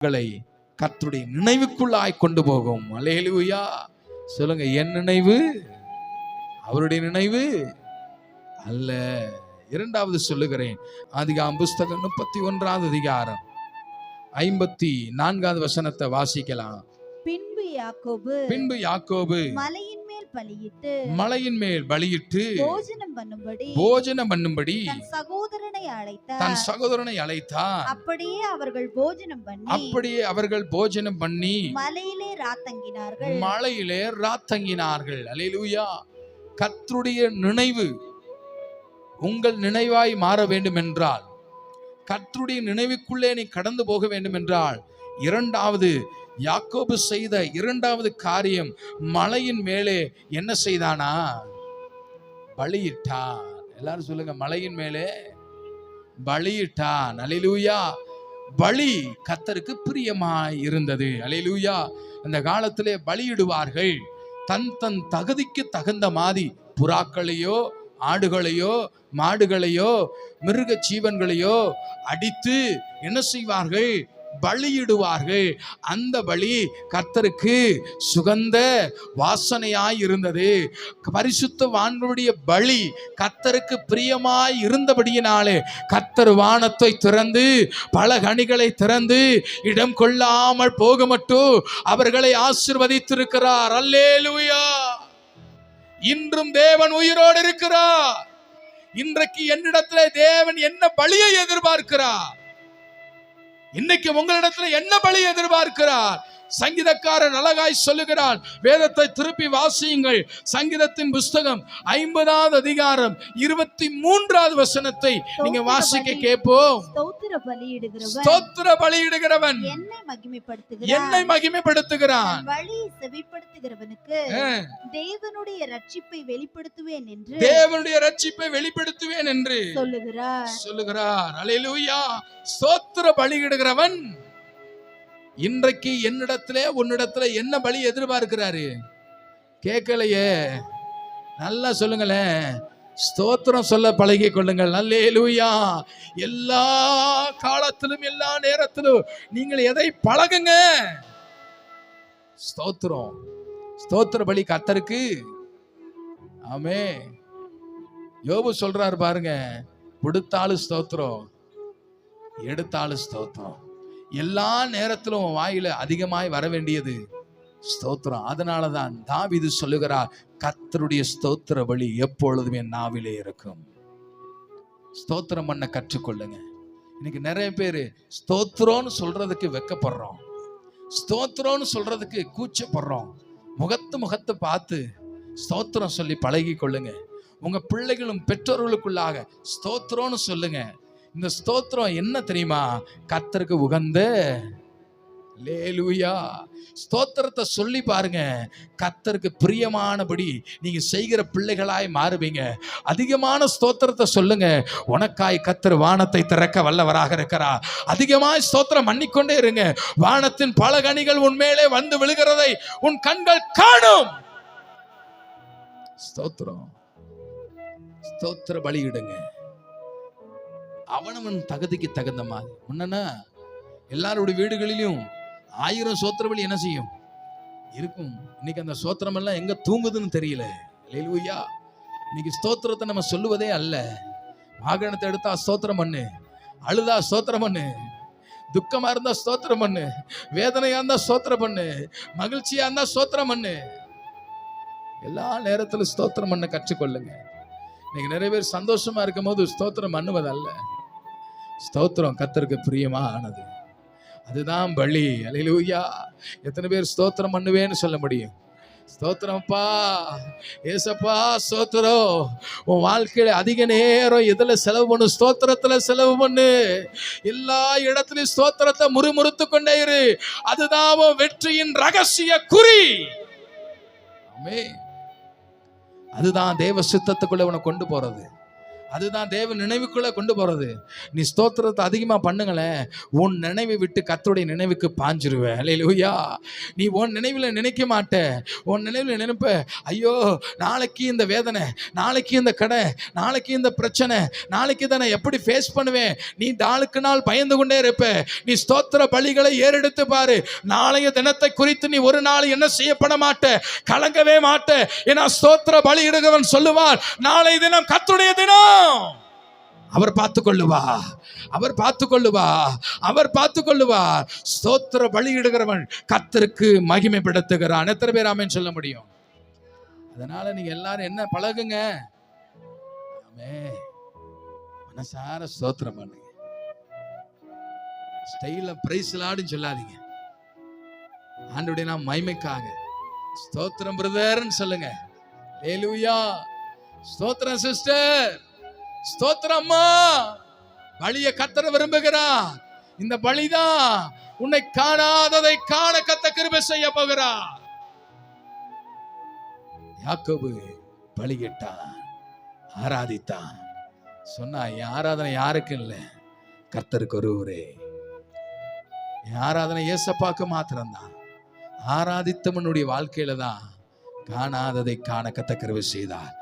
உங்களை கர்த்தருடைய நினைவுக்குள்ளாய் கொண்டு போகும். அலேலுயா சொல்லுங்க என் நினைவு அவருடைய நினைவு அல்ல. இரண்டாவது சொல்லுகிறேன். அதிகாம் புஸ்தகம் முப்பத்தி ஒன்றாவது அதிகாரம் ஐம்பத்தி நான்காவது வசனத்தை வாசிக்கலாம். பின்பு யாக்கோபு பின்பு யாக்கோபு மேல் பலியிட்டு மலையின் மேல் பலியிட்டு போஜனம் பண்ணும்படி போஜனம் பண்ணும்படி தன் சகோதரனை அழைத்தார். தன் சகோதரனை அழைத்தான். அப்படியே அவர்கள் போஜனம் பண்ணி அப்படியே அவர்கள் போஜனம் பண்ணி மலையிலே ராத்தங்கினார்கள் மலையிலே ராத்தங்கினார்கள் அலையிலுயா. கர்த்தருடைய நினைவு உங்கள் நினைவாய் மாற வேண்டும் என்றால் கர்த்தருடைய நினைவுக்குள்ளே நீ கடந்து போக வேண்டும் என்றால் இரண்டாவது யாக்கோபு செய்த இரண்டாவது காரியம் மலையின் மேலே என்ன செய்தானா? பலியிட்டான் எல்லாரும் சொல்லுங்க மலையின் மேலே பலியிட்டான். அலிலூயா பலி கத்தருக்கு பிரியமாய் இருந்தது. அலிலூயா அந்த காலத்திலே பலியிடுவார்கள். தன் தன் தகுதிக்கு தகுந்த மாதிரி புறாக்களையோ ஆடுகளையோ மாடுகளையோ மிருக ஜீவன்களையோ அடித்து என்ன செய்வார்கள்? பலியிடுவார்கள். அந்த பலி கர்த்தருக்கு சுகந்த வாசனையாய் இருந்தது பரிசுத்த வான்களுடைய பலி கர்த்தருக்கு பிரியமாய் இருந்தபடியினாலே கர்த்தர் வானத்தை திறந்து பல கனிகளை திறந்து இடம் கொள்ளாமல் போக மட்டும் அவர்களை ஆசிர்வதித்திருக்கிறார். அல்லேலூயா! இன்றும் தேவன் உயிரோடு இருக்கிறார். இன்றைக்கு என்னிடத்துல தேவன் என்ன பலியை எதிர்பார்க்கிறார்? இன்னைக்கு உங்களிடத்துல என்ன பலி எதிர்பார்க்கிறார்? சங்கீதக்காரன் அழகாய் சொல்லுகிறான் வேதத்தை திருப்பி வாசியுங்கள். சங்கீதத்தின் புஸ்தகம் ஐம்பதாவது அதிகாரம் இருபத்தி மூன்றாவது வசனத்தை நீங்க வாசிக்க கேட்போம். ஸ்தோத்திர பலியிடுகிறவன். என்னை மகிமைப்படுத்துகிறான். தேவனுடைய ரட்சிப்பை வெளிப்படுத்துவேன் என்று தேவனுடைய ரட்சிப்பை வெளிப்படுத்துவேன் என்று சொல்லுகிறார். சொல்லுகிறார். அலையிலூயா. ஸ்தோத்திர பலியிடுகிறவன். இன்றைக்கு என்னிடத்துல உன்னிடத்துல என்ன பலி எதிர்பார்க்கிறாரு? கேட்கலையே. நல்லா சொல்லுங்களேன். ஸ்தோத்திரம் சொல்ல பழகி கொள்ளுங்கள். நல்லேலூயா எல்லா காலத்திலும் எல்லா நேரத்திலும் நீங்கள் எதை பழகுங்க? ஸ்தோத்திரம். ஸ்தோத்திர பலி கத்தருக்கு ஆமே யோபு சொல்றாரு பாருங்க கொடுத்தாலும் ஸ்தோத்திரம் எடுத்தாலும் ஸ்தோத்திரம். எல்லா நேரத்திலும் உன் வாயில அதிகமாய் வர வேண்டியது ஸ்தோத்திரம். அதனால தான் தாவிது சொல்லுகிறார் கத்தருடைய ஸ்தோத்திர வழி எப்பொழுதுமே நாவிலே இருக்கும். ஸ்தோத்திரம் பண்ண கற்றுக்கொள்ளுங்க. இன்னைக்கு நிறைய பேர் ஸ்தோத்திரம்னு சொல்றதுக்கு வெக்கப்படுறோம். ஸ்தோத்திரம்னு சொல்றதுக்கு கூச்சப்படுறோம். முகத்து முகத்தை பார்த்து ஸ்தோத்திரம் சொல்லி பழகி கொள்ளுங்க உங்க பிள்ளைகளும் பெற்றோர்களுக்குள்ளாக ஸ்தோத்திரம்னு சொல்லுங்க. இந்த ஸ்தோத்திரம் என்ன தெரியுமா? கத்தருக்கு உகந்த லேலூயா ஸ்தோத்திரத்தை சொல்லி பாருங்க. கத்தருக்கு பிரியமானபடி நீங்க செய்கிற பிள்ளைகளாய் மாறுவீங்க. அதிகமான ஸ்தோத்திரத்தை சொல்லுங்க. உனக்காய் கத்தர் வானத்தை திறக்க வல்லவராக இருக்கிறா அதிகமாய் ஸ்தோத்திரம் பண்ணிக்கொண்டே இருங்க. வானத்தின் பல கனிகள் உன்மேலே வந்து விழுகிறதை உன் கண்கள் காணும். ஸ்தோத்திரம். ஸ்தோத்திர பலியிடுங்க. அவனவன் தகுதிக்கு தகுந்த மாதிரி. முன்னன்னா எல்லாருடைய வீடுகளிலும் ஆயிரம் சோத்திரவழி என்ன செய்யும்? இருக்கும். இன்னைக்கு அந்த சோத்திரம் எல்லாம் எங்க தூங்குதுன்னு தெரியல. லேலூயா இன்னைக்கு ஸ்தோத்திரத்தை நம்ம சொல்லுவதே அல்ல. வாகனத்தை எடுத்தா ஸ்தோத்திரம் பண்ணு. அழுதா ஸ்தோத்திரம் பண்ணு. துக்கமா இருந்தா ஸ்தோத்திரம் பண்ணு. வேதனையா இருந்தா ஸ்தோத்திரம் பண்ணு. மகிழ்ச்சியா இருந்தா ஸ்தோத்திரம் பண்ணு. எல்லா நேரத்திலும் ஸ்தோத்திரம் பண்ண கற்றுக்கொள்ளுங்க. இன்னைக்கு நிறைய பேர் சந்தோஷமா இருக்கும் போது ஸ்தோத்திரம் பண்ணுவதல்ல. ஸ்தோத்திரம் கத்தருக்கு பிரியமா ஆனது அதுதான் பலி. அலையிலூயா எத்தனை பேர் ஸ்தோத்திரம் பண்ணுவேன்னு சொல்ல முடியும்? ஸ்தோத்திரம்ப்பா ஏசப்பா ஸ்தோத்திரம் உன் வாழ்க்கையில அதிக நேரம் எதுல செலவு பண்ணு? ஸ்தோத்திரத்துல செலவு பண்ணு. எல்லா இடத்துலயும் ஸ்தோத்திரத்தை முறுமுறுத்து கொண்டே இரு. அதுதான் உன் வெற்றியின் ரகசிய குறி. அதுதான் தேவ சித்தத்துக்குள்ள உன்னை கொண்டு போறது. அதுதான் தேவ நினைவுக்குள்ளே கொண்டு போகிறது நீ ஸ்தோத்திரத்தை அதிகமாக பண்ணுங்களேன். உன் நினைவை விட்டு கர்த்தருடைய நினைவுக்கு பாஞ்சிருவ அல்லேலூயா நீ உன் நினைவில் நினைக்க மாட்ட. உன் நினைவில் நினைப்ப ஐயோ நாளைக்கு இந்த வேதனை நாளைக்கு இந்த கடை நாளைக்கு இந்த பிரச்சனை நாளைக்கு இதை நான் எப்படி ஃபேஸ் பண்ணுவேன்? நீ நாளுக்கு நாள் பயந்து கொண்டே இருப்ப. நீ ஸ்தோத்திர பலிகளை ஏறெடுத்து பாரு. நாளைய தினத்தை குறித்து நீ ஒரு நாள் என்ன செய்யப்பட மாட்ட? கலங்கவே மாட்ட. ஏன்னா ஸ்தோத்திர பலி இடுகிறவன் சொல்லுவார் நாளை தினம் கத்துடைய தினம். அவர் பார்த்து கொள்ளுவா அவர் பார்த்து கொள்ளுவா அவர் பார்த்து கொள்ளுவா ஸ்தோத்திர பலியிடுகிறவன் கத்தருக்கு மகிமைப்படுத்துகிறான். எத்தனை பேர் ஆமென் சொல்ல முடியும்? அதனால நீங்க எல்லாரும் என்ன பழகுங்க? ஆமே மனசார ஸ்தோத்திரம் பண்ணுங்க. ஸ்டைல பிரைஸ் லாடுன்னு சொல்லாதீங்க. ஆண்டுடைய நாம் மைமைக்காக ஸ்தோத்திரம் பிரதர்ன்னு சொல்லுங்க. லேலுயா ஸ்தோத்திரம் சிஸ்டர் ஸ்தோத்திரம் அம்மா பலிய கத்தர விரும்புகிறார். இந்த பலிதான் உன்னை காணாததை காண கத்த கிருபை செய்ய போகிறார். யாக்கோபு பலியிட்டான் ஆராதித்தான். சொன்னா என் ஆராதனை யாருக்கு இல்லை? கர்த்தருக்கு ஒருவரே என் ஆராதனை ஏசப்பாக்கு மாத்திரம்தான். ஆராதித்தவனுடைய வாழ்க்கையில தான் காணாததை காண கத்த கருவை செய்தார்.